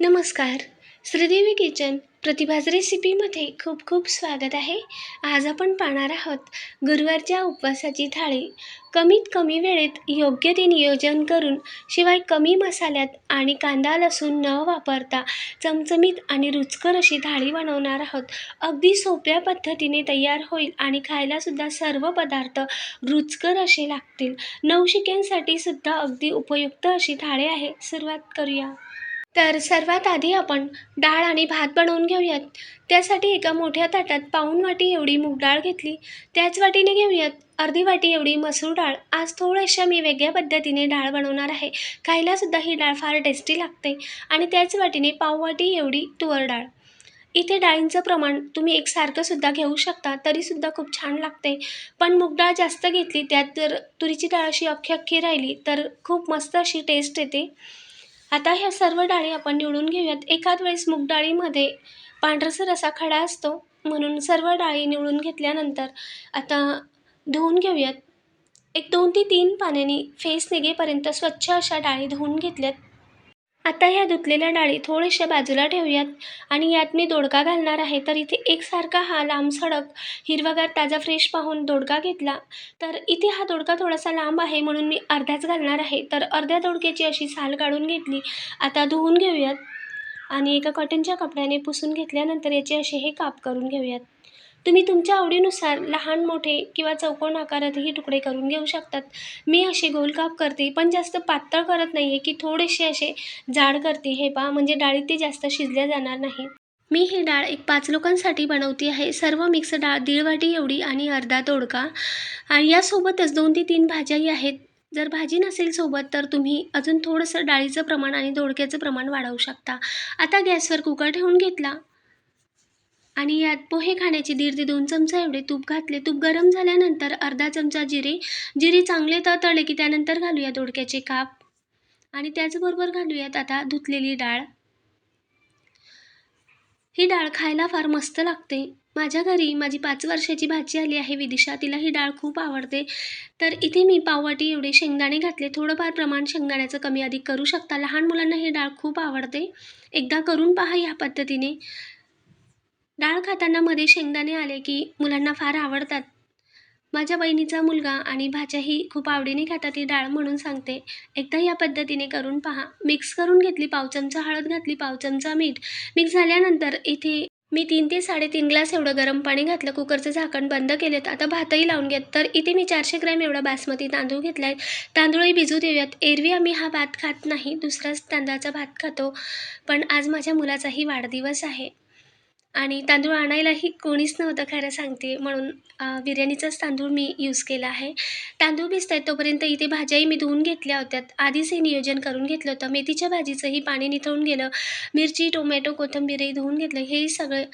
नमस्कार. श्रीदेवी किचन प्रतिभाज रेसिपीमध्ये खूप खूप स्वागत आहे. आज आपण पाहणार आहोत गुरुवारच्या उपवासाची थाळी. कमीत कमी वेळेत योग्य ते नियोजन करून शिवाय कमी मसाल्यात आणि कांदा लसूण न वापरता चमचमीत आणि रुचकर अशी थाळी बनवणार आहोत. अगदी सोप्या पद्धतीने तयार होईल आणि खायलासुद्धा सर्व पदार्थ रुचकर असे लागतील. नवशिक्यांसाठी सुद्धा अगदी उपयुक्त अशी थाळी आहे. सुरुवात करूया. तर सर्वात आधी आपण डाळ आणि भात बनवून घेऊयात. त्यासाठी एका मोठ्या ताटात पाऊण वाटी एवढी मूग डाळ घेतली. त्याच वाटीने घेऊयात अर्धी वाटी एवढी मसूर डाळ. आज थोड्याशा मी वेगळ्या पद्धतीने डाळ बनवणार आहे. खायलासुद्धा ही डाळ फार टेस्टी लागते. आणि त्याच वाटीने पाव वाटी एवढी तुवर डाळ. इथे डाळींचं प्रमाण तुम्ही एकसारखंसुद्धा घेऊ शकता तरीसुद्धा खूप छान लागते. पण मूग डाळ जास्त घेतली त्यात जर तुरीची डाळ अशी अख्खी अख्खी राहिली तर खूप मस्त अशी टेस्ट येते. आता ह्या सर्व डाळी आपण निवडून घेऊयात. एकाच वेळेस मूग डाळीमध्ये पांढरसर असा खडा असतो. म्हणून सर्व डाळी निवडून घेतल्यानंतर आता धुवून घेऊयात. एक दोन ते तीन पाण्याने फेस निघेपर्यंत स्वच्छ अशा डाळी धुवून घेतल्यात. आता ह्या धुतलेल्या डाळी थोड्याशा बाजूला ठेवूयात आणि यात मी दोडका घालणार आहे. तर इथे एकसारखा हा लांब सडक हिरवागार ताजा फ्रेश पाहून दोडका घेतला. तर इथे हा दोडका थोडासा लांब आहे म्हणून मी अर्धाच घालणार आहे. तर अर्ध्या दोडक्याची अशी साल काढून घेतली. आता धुवून घेऊयात आणि एका कॉटनच्या कपड्याने पुसून घेतल्यानंतर याचे असे हे काप करून घेऊयात. तुम्ही तुमच्या आवडीनुसार लहान मोठे किंवा चौकोन आकारातही तुकडे करून घेऊ शकतात. मी असे गोल काप करते पण जास्त पातळ करत नाही आहे की थोडेसे असे जाड करते. हे पहा म्हणजे डाळीत ते जास्त शिजल्या जाणार नाही. मी ही डाळ एक पाच लोकांसाठी बनवती आहे. सर्व मिक्स डाळ दीड वाटी एवढी आणि अर्धा तोडका. आणि यासोबतच दोन ते तीन भाज्याही आहेत. जर भाजी नसेल सोबत तर तुम्ही अजून थोडंसं डाळीचं प्रमाण आणि दोडक्याचं प्रमाण वाढवू शकता. आता गॅसवर कुकर ठेवून घेतला. आणि यात पोहे खाण्याचे दीड ते दोन चमचा एवढे तूप घातले. तूप गरम झाल्यानंतर अर्धा चमचा जिरे. जिरे चांगले तळले की त्यानंतर घालूया दोडक्याचे काप. आणि त्याचबरोबर घालूयात आता धुतलेली डाळ. ही डाळ खायला फार मस्त लागते. माझ्या घरी माझी पाच वर्षाची भाजी आली आहे विदिशा. तिला ही डाळ खूप आवडते. तर इथे मी पाववाटी एवढे शेंगदाणे घातले. थोडंफार प्रमाण शेंगदाण्याचं कमी अधिक करू शकता. लहान मुलांना ही डाळ खूप आवडते. एकदा करून पहा ह्या पद्धतीने. डाळ खाताना मध्ये शेंगदाणे आले की मुलांना फार आवडतात. माझ्या बहिणीचा मुलगा आणि भाज्याही खूप आवडीने खातात ती डाळ म्हणून सांगते. एकदा या पद्धतीने करून पहा. मिक्स करून घेतली पाव चमचा हळद घातली पाव चमचा मीठ. मिक्स झाल्यानंतर इथे मी तीन ते साडेतीन ग्लास एवढं गरम पाणी घातलं. कुकरचं झाकण बंद केलेत. आता भातही लावून घेत. तर इथे मी चारशे ग्रॅम एवढा बासमती तांदूळ घेतला आहे तांदूळही भिजू देऊयात. एरवी आम्ही हा भात खात नाही. दुसराच तांदळाचा भात खातो. पण आज माझ्या मुलाचाही वाढदिवस आहे. आणि तांदूळ आणायलाही कोणीच नव्हतं खरं सांगते. म्हणून बिर्याणीचाच तांदूळ मी यूज केला आहे. तांदूळ भिजत आहेत तोपर्यंत इथे भाज्याही मी धुवून घेतल्या होत्या. आधीच हे नियोजन करून घेतलं होतं. मेथीच्या भाजीचंही पाणी निथळून गेलं. मिरची टोमॅटो कोथिंबीरही धुवून घेतलं. हेही सगळं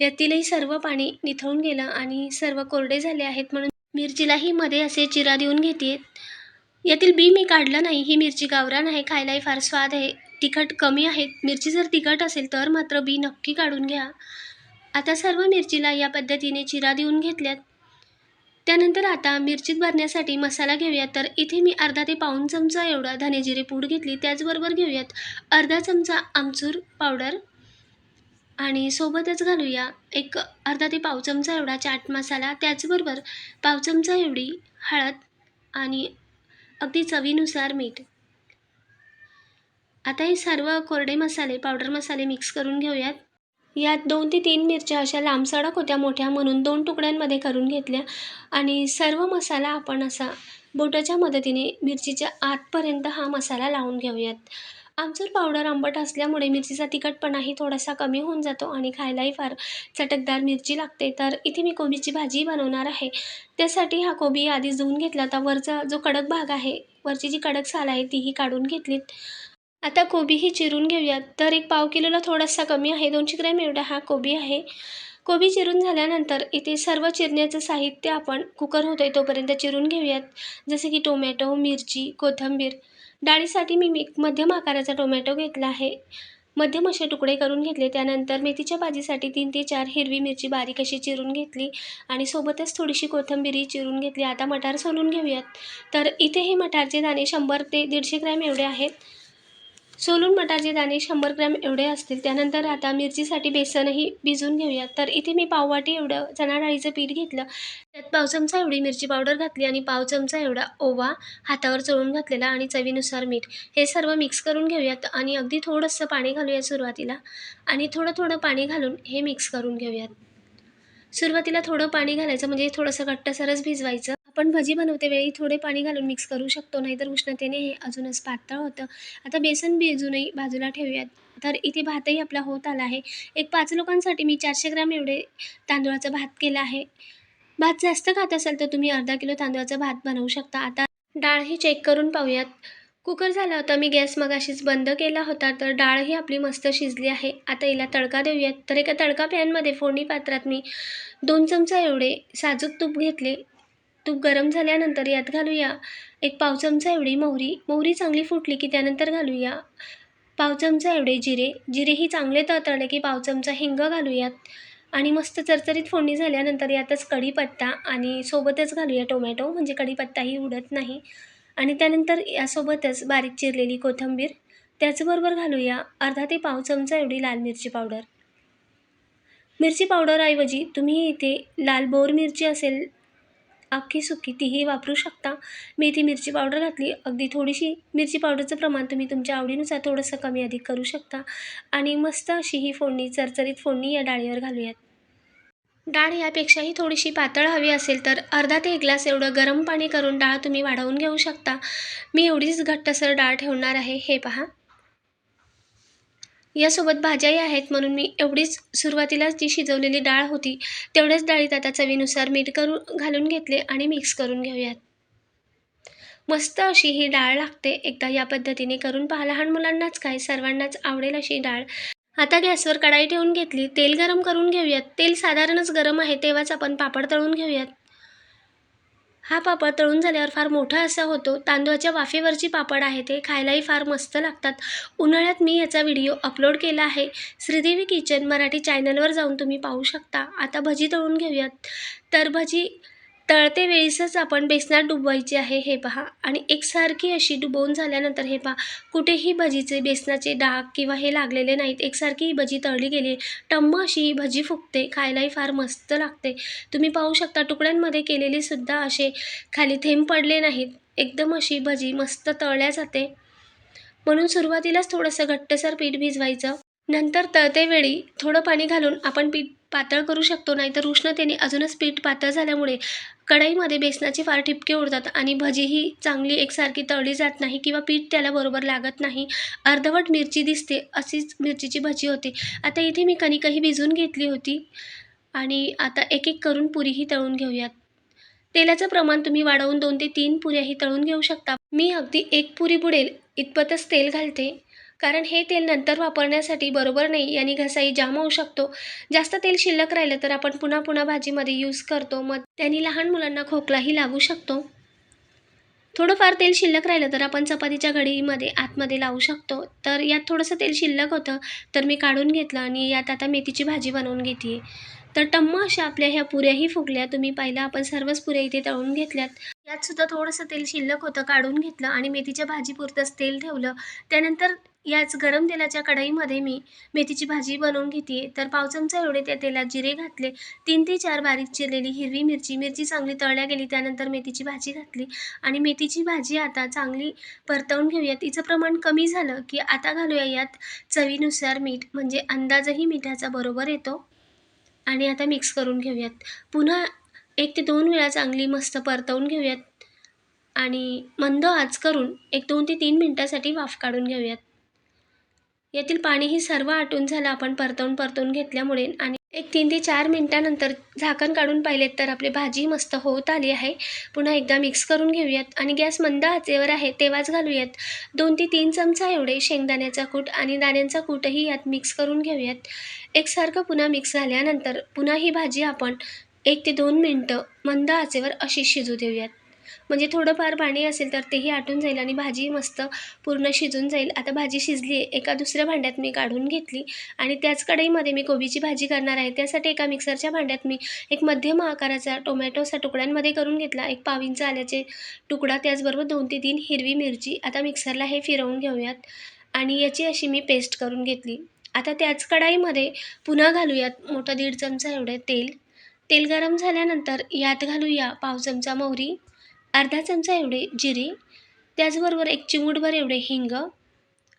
यातीलही सर्व पाणी निथळून गेलं आणि सर्व कोरडे झाले आहेत. म्हणून मिरचीलाही मध्ये असे चिरा देऊन घेते यातील बी मी काढलं नाही. ही मिरची गावरान आहे. खायलाही फार स्वाद आहे. तिखट कमी आहे. मिरची जर तिखट असेल तर मात्र बी नक्की काढून घ्या. आता सर्व मिरचीला या पद्धतीने चिरा देऊन घेतल्यात. त्यानंतर आता मिरचीत भरण्यासाठी मसाला घेऊयात. तर इथे मी अर्धा ते पाऊण चमचा एवढा धनेजिरे पूड घेतली. त्याचबरोबर घेऊयात अर्धा चमचा आमचूर पावडर. आणि सोबतच घालूया एक अर्धा ते पाव चमचा एवढा चाट मसाला. त्याचबरोबर पाव चमचा एवढी हळद आणि अगदी चवीनुसार मीठ. आता हे सर्व कोरडे मसाले पावडर मसाले मिक्स करून घेऊयात. यात दोन ते तीन मिरच्या अशा लांब सडक होत्या मोठ्या म्हणून दोन तुकड्यांमध्ये करून घेतल्या. आणि सर्व मसाला आपण असा बोटाच्या मदतीने मिरचीच्या आतपर्यंत हा मसाला लावून घेऊयात. आमचूर पावडर आंबट असल्यामुळे मिरचीचा तिखटपणाही थोडासा कमी होऊन जातो आणि खायलाही फार चटकदार मिरची लागते. तर इथे मी कोबीची भाजी बनवणार आहे. त्यासाठी हा कोबी आधीच धुवून घेतला. तर वरचा जो कडक भाग आहे वरची जी कडक साल आहे तीही काढून घेतलीत. आता कोबीही चिरून घेऊयात. तर एक पाव किलोला थोडासा कमी आहे. दोनशे ग्रॅम एवढा हा कोबी आहे. कोबी चिरून झाल्यानंतर इथे सर्व चिरण्याचं साहित्य आपण कुकर होतो आहे तोपर्यंत चिरून घेऊयात. जसे की टोमॅटो मिरची कोथिंबीर. डाळीसाठी मी मी मध्यम आकाराचा टोमॅटो घेतला आहे. मध्यम असे तुकडे करून घेतले. त्यानंतर मेथीच्या भाजीसाठी तीन ते चार हिरवी मिरची बारीक अशी चिरून घेतली आणि सोबतच थोडीशी कोथिंबीरी चिरून घेतली. आता मटार सोलून घेऊयात. तर इथे हे मटारचे दाणे शंभर ते दीडशे ग्रॅम एवढे आहेत. सोलून मटाचे दाणे शंभर ग्रॅम एवढे असतील त्यानंतर आता मिरचीसाठी बेसनही भिजवून घेऊयात तर इथे मी पाववाटी एवढं चणा डाळीचं पीठ घेतलं. त्यात पाव चमचा एवढी मिरची पावडर घातली आणि पाव चमचा एवढा ओवा हातावर चोळून घातलेला आणि चवीनुसार मीठ. हे सर्व मिक्स करून घेऊयात आणि अगदी थोडंसं पाणी घालूयात सुरुवातीला. आणि थोडं थोडं पाणी घालून हे मिक्स करून घेऊयात. सुरुवातीला थोडं पाणी घालायचं म्हणजे थोडंसं घट्टसरच भिजवायचं. पण भजी बनवते वेळी थोडे पाणी घालून मिक्स करू शकतो. नाहीतर उष्णतेने हे अजूनच पातळ होतं. आता बेसन भिजूनही बाजूला ठेवूयात. तर इथे भातही आपला होत आला आहे. एक पाच लोकांसाठी मी चारशे ग्रॅम एवढे तांदूळाचा भात केला आहे. भात जास्त खात असाल तर तुम्ही अर्धा किलो तांदळाचा भात बनवू शकता. आता डाळही चेक करून पाहूयात. कुकर झाला होता मी गॅस मगाशीच बंद केला होता तर डाळही आपली मस्त शिजली आहे. आता हिला तडका देऊयात. तर एका तडका पॅनमध्ये फोडणी पात्रात मी दोन चमचा एवढे साजूक तूप घेतले. तूप गरम झाल्यानंतर यात घालूया. एक पाव चमचा एवढी मोहरी. मोहरी चांगली फुटली की त्यानंतर घालूया. पाव चमचा एवढे जिरे. जिरेही चांगले तळतळले की पाव चमचा हिंग घालूयात. आणि मस्त चरचरीत फोडणी झाल्यानंतर यातच कढीपत्ता आणि सोबतच घालूया टोमॅटो म्हणजे कढीपत्ताही उडत नाही. आणि त्यानंतर यासोबतच बारीक चिरलेली कोथिंबीर. त्याचबरोबर घालूया अर्धा ते पाव चमचा एवढी लाल मिरची पावडर. मिरची पावडरऐवजी तुम्ही इथे लाल बोर मिरची असेल अख्खी सुकी तीही वापरू शकता. मी ती मिरची पावडर घातली अगदी थोडीशी मिरची पावडरचं प्रमाण तुम्ही तुमच्या आवडीनुसार थोडंसं कमी अधिक करू शकता. आणि मस्त अशी ही फोडणी चरचरीत फोडणी या डाळीवर घालूयात. डाळ यापेक्षाही थोडीशी पातळ हवी असेल तर अर्धा ते एक ग्लास एवढं गरम पाणी करून डाळ तुम्ही वाढवून घेऊ शकता. मी एवढीच घट्टसर डाळ ठेवणार आहे हे पहा. यासोबत भाज्याही आहेत म्हणून मी एवढीच सुरुवातीलाच जी शिजवलेली डाळ होती तेवढ्याच डाळीत आता चवीनुसार मीठ करून घालून घेतले आणि मिक्स करून घेऊयात. मस्त अशी ही डाळ लागते. एकदा या पद्धतीने करून पहा लहान मुलांनाच काय सर्वांनाच आवडेल अशी डाळ. आता गॅसवर कढाई ठेवून घेतली. तेल गरम करून घेऊयात. तेल साधारणच गरम आहे तेव्हाच आपण पापड तळून घेऊयात. हा पापड तळून झाल्यावर फार मोठा असा होतो. तांदूळाच्या वाफेवरची पापड आहे ते खायलाही फार मस्त लागतात. उन्हाळ्यात मी याचा व्हिडिओ अपलोड केला आहे. श्रीदेवी किचन मराठी चॅनलवर जाऊन तुम्ही पाहू शकता. आता भजी तळून घेऊयात. तर भजी तळते वेळेसच आपण बेसनात डुबवायचे आहे हे पहा. आणि एकसारखी अशी डुबवून झाल्यानंतर हे पहा कुठेही भजीचे बेसनाचे डाग किंवा हे लागलेले नाहीत. एकसारखी ही भजी तळली गेली टम्म अशी ही भजी फुगते खायलाही फार मस्त लागते. तुम्ही पाहू शकता तुकड्यांमध्ये केलेलीसुद्धा असे खाली थेंब पडले नाहीत. एकदम अशी भजी मस्त तळल्या जाते. म्हणून सुरुवातीलाच थोडंसं घट्टसर पीठ भिजवायचं. नंतर तळतेवेळी थोडं पाणी घालून आपण पीठ पातळ करू शकतो नाहीतर उष्णतेने अजूनच पीठ पातळ झाल्यामुळे कढईमध्ये बेसनाचे फार ठिपके उडतात आणि भजीही चांगली एकसारखी तळली जात नाही किंवा पीठ त्याला बरोबर लागत नाही. अर्धवट मिरची दिसते अशीच मिरचीची भजी होते. आता इथे मी कणिकही भिजवून घेतली होती आणि आता एक एक करून पुरीही तळून घेऊयात. तेलाचं प्रमाण तुम्ही वाढवून दोन ते तीन पुऱ्याही तळून घेऊ शकता. मी अगदी एक पुरी बुडेल इतपतच तेल घालते. कारण हे तेल नंतर वापरण्यासाठी बरोबर नाही याने घसाई जाम होऊ शकतो. जास्त तेल शिल्लक राहिलं तर आपण पुन्हा पुन्हा भाजीमध्ये यूज करतो. मग त्यांनी लहान मुलांना खोकलाही लागू शकतो. थोडंफार तेल शिल्लक राहिलं तर आपण चपातीच्या घडीमध्ये आतमध्ये लावू शकतो. तर यात थोडंसं तेल शिल्लक होतं तर मी काढून घेतलं आणि यात आता मेथीची भाजी बनवून घेते तर टम्म अशा आपल्या ह्या पुऱ्याही फुगल्या. तुम्ही पाहिलं आपण सर्वच पुऱ्या इथे तळून घेतल्यात. यात सुद्धा थोडंसं तेल शिल्लक होतं काढून घेतलं आणि मेथीच्या भाजीपुरतंच तेल ठेवलं. त्यानंतर याच गरम तेलाच्या कढईमध्ये मी मेथीची भाजी बनवून घेते. तर पाव चमचा एवढे त्या तेलात जिरे घातले. तीन ते चार बारीक चिरलेली हिरवी मिरची मिरची चांगली तळल्या गेली त्यानंतर मेथीची भाजी घातली. आणि मेथीची भाजी आता चांगली परतवून घेऊया. तिचं प्रमाण कमी झालं की आता घालूया यात चवीनुसार मीठ म्हणजे अंदाजही मिठाचा बरोबर येतो. आणि आता मिक्स करून घेऊयात. पुन्हा एक ते दोन वेळा चांगली मस्त परतवून घेऊयात. आणि मंद आच करून एक दोन ते तीन मिनटासाठी वाफ काढून घेऊयात. यातील पाणीही सर्व आटून झालं. आपण परतवून परतवून घेतल्यामुळे आणि एक तीन ते चार मिनटानंतर झाकण काढून पाहिलेत तर आपली भाजी मस्त होत आली आहे. पुन्हा एकदा मिक्स करून घेऊयात आणि गॅस मंद आचेवर आहे तेव्हाच घालूयात. दोन ते तीन चमचा एवढे शेंगदाण्याचा कूट आणि दाण्यांचा कूटही यात मिक्स करून घेऊयात. एकसारखं पुन्हा मिक्स झाल्यानंतर पुन्हा ही भाजी आपण एक ते दोन मिनटं मंद आचेवर अशी शिजू देऊयात. म्हणजे थोडंफार पाणी असेल तर तेही आटून जाईल आणि भाजी मस्त पूर्ण शिजून जाईल. आता भाजी शिजली आहे एका दुसऱ्या भांड्यात मी काढून घेतली आणि त्याच कढईमध्ये मी कोबीची भाजी करणार आहे. त्यासाठी एका मिक्सरच्या भांड्यात मी एक मध्यम आकाराचा टोमॅटोचा तुकड्यांमध्ये करून घेतला. एक पाव आल्याचे तुकडा त्याचबरोबर दोन ते तीन हिरवी मिरची आता मिक्सरला हे फिरवून घेऊयात आणि याची अशी मी पेस्ट करून घेतली. आता त्याच कढाईमध्ये पुन्हा घालूयात मोठं दीड चमचा एवढे तेल. तेल गरम झाल्यानंतर यात घालूया पाव चमचा मोहरी. अर्धा चमचा एवढे जिरे त्याचबरोबर एक चिमूटभर एवढे हिंग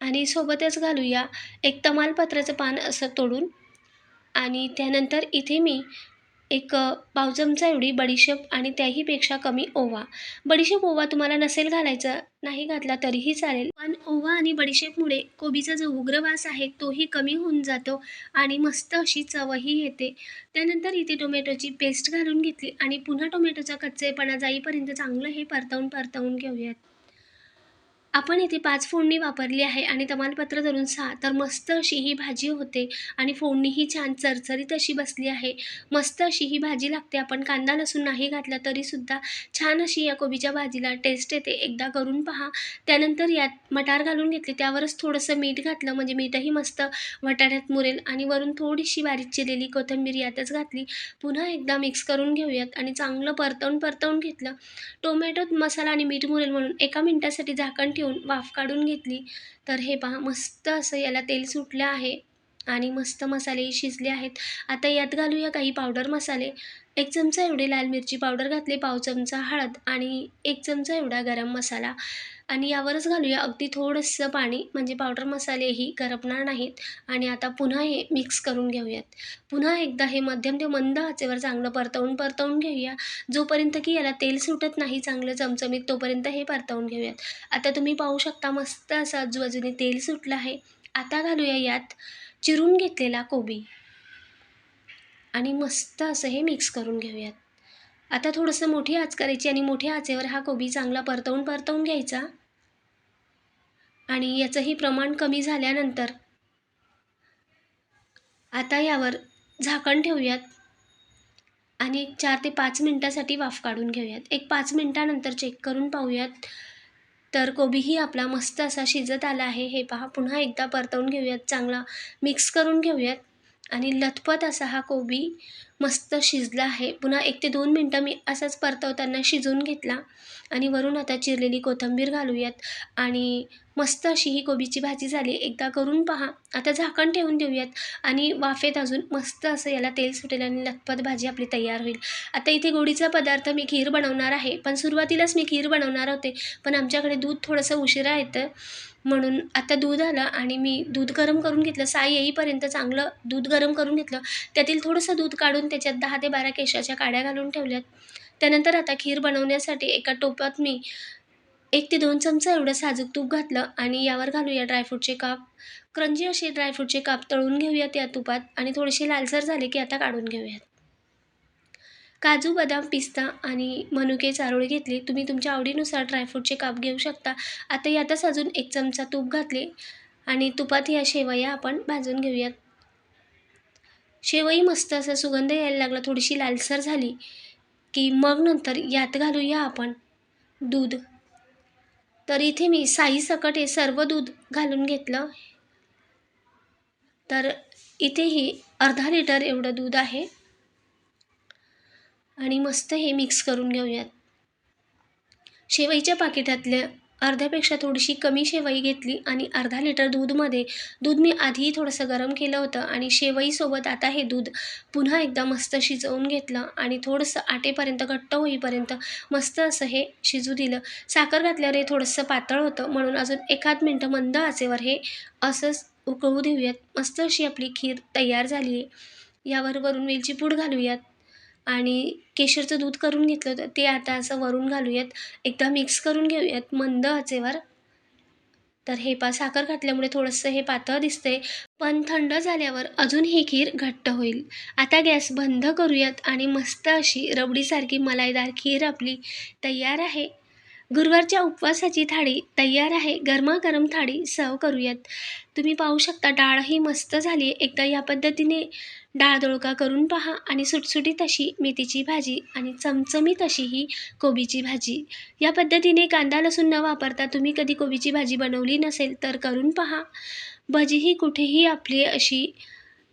आणि सोबतच घालूया एक तमालपत्राचं पान असं तोडून. आणि त्यानंतर इथे मी एक पाव चमचा एवढी बडीशेप आणि त्याहीपेक्षा कमी ओवा. बडीशेप ओवा तुम्हाला नसेल घालायचा नाही घातला तरीही चालेल. पण ओवा आणि बडीशेपमुळे कोबीचा जो उग्र वास आहे तोही कमी होऊन जातो आणि मस्त अशी चवही येते. त्यानंतर इथे टोमॅटोची पेस्ट घालून घेतली आणि पुन्हा टोमॅटोचा कच्चेपणा जाईपर्यंत चांगलं हे परतवून परतवून घेऊयात. आपण इथे पाच फोडणी वापरली आहे आणि तमालपत्र धरून सहा. तर मस्त अशी ही भाजी होते आणि फोडणीही छान चरचरीत अशी बसली आहे. मस्त अशी ही भाजी लागते. आपण कांदा लसूण नाही घातला तरीसुद्धा छान अशी या कोबीच्या भाजीला टेस्ट येते. एकदा करून पहा. त्यानंतर यात मटार घालून घेतले. त्यावरच थोडंसं मीठ घातलं. म्हणजे मीठही मस्त वटाण्यात मुरेल. आणि वरून थोडीशी बारीक चिरलेली कोथिंबीर यातच घातली. पुन्हा एकदा मिक्स करून घेऊयात. आणि चांगलं परतवून परतवून घेतलं. टोमॅटोत मसाला आणि मीठ मुरेल म्हणून एका मिनटासाठी झाकण ठेवून वाफ काढून घेतली. तर हे पहा मस्त असं याला तेल सुटलं आहे आणि मस्त मसाले शिजले आहेत. आता यात घालूया काही पावडर मसाले. एक चमचा एवढे लाल मिरची पावडर घातले पाव चमचा हळद आणि एक चमचा एवढा गरम मसाला. आणि यावरच घालूया. अगदी थोडंसं पाणी म्हणजे पावडर मसालेही करपणार नाहीत. आणि आता पुन्हा हे मिक्स करून घेऊयात. पुन्हा एकदा हे मध्यम ते मंद आचेवर चांगलं परतवून परतवून घेऊया. जोपर्यंत की याला तेल सुटत नाही चांगलं चमचमीत तोपर्यंत हे परतवून घेऊयात. आता तुम्ही पाहू शकता मस्त असं आजूबाजूने तेल सुटलं आहे. आता घालूया यात चिरून घेतलेला कोबी. आणि मस्त असं हे मिक्स करून घेऊयात. आता थोडंसं मोठी आच करायची आणि मोठ्या आचेवर हा कोबी चांगला परतवून परतवून घ्यायचा. आणि याचंही प्रमाण कमी झाल्यानंतर आता यावर झाकण ठेवूयात आणि एक चार ते पाच मिनटासाठी वाफ काढून घेऊयात. एक पाच मिनटानंतर चेक करून पाहूयात. तर कोबीही आपला मस्त असा शिजत आला आहे. हे पहा पुन्हा एकदा परतवून घेऊयात. चांगला मिक्स करून घेऊयात. आणि लथपथ असा हा कोबी मस्त शिजला आहे. पुन्हा एक ते दोन मिनटं मी असाच परतवताना शिजवून घेतला आणि वरून आता चिरलेली कोथिंबीर घालूयात. आणि मस्त अशी ही कोबीची भाजी झाली. एकदा करून पहा. आता झाकण ठेवून देऊयात. आणि वाफेत अजून मस्त असं याला तेल सुटेल आणि लथपथ भाजी आपली तयार होईल. आता इथे गोडीचा पदार्थ मी खीर बनवणार आहे. पण सुरुवातीलाच मी खीर बनवणार होते. पण आमच्याकडे दूध थोडंसं उशिरा येतं. म्हणून आता दूध आलं आणि मी दूध गरम करून घेतलं. साई येईपर्यंत चांगलं दूध गरम करून घेतलं. त्यातील थोडंसं दूध काढून त्याच्यात दहा ते बारा केशाच्या काड्या घालून ठेवल्यात. त्यानंतर आता खीर बनवण्यासाठी एका टोपात मी एक ते दोन चमचा एवढं साजूक तूप घातलं आणि यावर घालूया ड्रायफ्रूटचे काप. क्रंजी असे ड्रायफ्रूटचे काप तळून घेऊयात या तुपात आणि थोडेसे लालसर झाले की आता काढून घेऊयात. काजू बदाम पिस्ता आणि मनुके चारोळी घेतली. तुम्ही तुमच्या आवडीनुसार ड्रायफ्रूटचे काप घेऊ शकता. आता यातच अजून एक चमचा तूप घातले आणि तुपात या शेवया आपण भाजून घेऊयात. शेवई मस्त असा सुगंध यायला लागला. थोडीशी लालसर झाली की मग नंतर यात घालूया आपण दूध. तर इथे मी साई सकट हे सर्व दूध घालून घेतलं. तर इथेही अर्धा लिटर एवढं दूध आहे. आणि मस्त हे मिक्स करून घेऊयात. शेवईच्या पाकिटातल्या अर्ध्यापेक्षा थोडीशी कमी शेवई घेतली आणि अर्धा लिटर दूधमध्ये दूध मी आधीही थोडंसं गरम केलं होतं आणि शेवईसोबत आता हे दूध पुन्हा एकदा मस्त शिजवून घेतलं आणि थोडंसं आटेपर्यंत घट्ट होईपर्यंत मस्त असं हे शिजू दिलं. साखर घातल्यावर हे थोडंसं पातळ होतं म्हणून अजून एखाद मिनटं मंद आचेवर हे असंच उकळू देऊयात. मस्त अशी आपली खीर तयार झाली आहे यावर वरून वेलची पूड घालूयात. आणि केशरचं दूध करून घेतलं होतं ते आता असं वरून घालूयात. एकदा मिक्स करून घेऊयात. मंद आचेवर. तर हे पा साखर घातल्यामुळे थोडंसं हे पातळ दिसतंय. पण थंड झाल्यावर अजून ही खीर घट्ट होईल. आता गॅस बंद करूयात आणि मस्त अशी रबडीसारखी मलाईदार खीर आपली तयार आहे. गुरुवारच्या उपवासाची थाळी तयार आहे. गरमागरम थाळी सर्व करूयात. तुम्ही पाहू शकता डाळ ही मस्त झाली आहे. एकदा या पद्धतीने डाळ दोळका करून पहा आणि सुटसुटीत अशी मेथीची भाजी आणि चमचमीत अशी ही कोबीची भाजी. या पद्धतीने कांदा लसूण न वापरता तुम्ही कधी कोबीची भाजी बनवली नसेल तर करून पहा. भजी ही कुठेही आपली अशी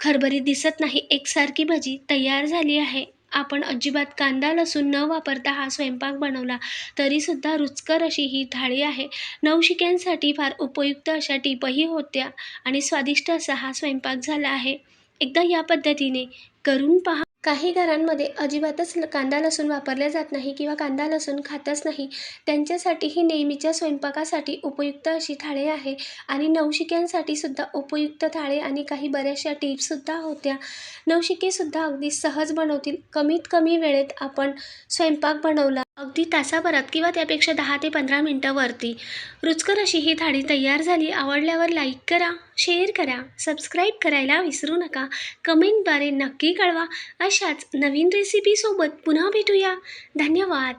खरबरीत दिसत नाही. एकसारखी भजी तयार झाली आहे. आपण अजिबात कांदा लसूण न वापरता हा स्वयंपाक बनवला तरीसुद्धा रुचकर अशी ही थाळी आहे. नवशिक्यांसाठी फार उपयुक्त अशा टिपही होत्या आणि स्वादिष्ट असा हा स्वयंपाक झाला आहे. एकदा या पद्धतीने करून पहा. काही घरांमध्ये अजिबातच कांदा लसूण वापरला जात नाही किंवा कांदा लसूण खातच नाही. त्यांच्यासाठी ही नेहमीच्या स्वयंपाकासाठी उपयुक्त अशी थाळी आहे आणि नवशिक्यांसाठी सुद्धा उपयुक्त थाळी आणि काही बऱ्याचशा टिप्ससुद्धा होत्या. नवशिकेसुद्धा अगदी सहज बनवतील. कमीत कमी वेळेत आपण स्वयंपाक बनवला अगदी तासाभरात किंवा त्यापेक्षा दहा ते पंधरा मिनटं वरती रुचकर अशी ही थाळी तयार झाली. आवडल्यावर लाईक करा शेअर करा सबस्क्राईब करायला विसरू नका. कमेंटद्वारे नक्की कळवा. अशाच नवीन रेसिपीसोबत पुन्हा भेटूया. धन्यवाद.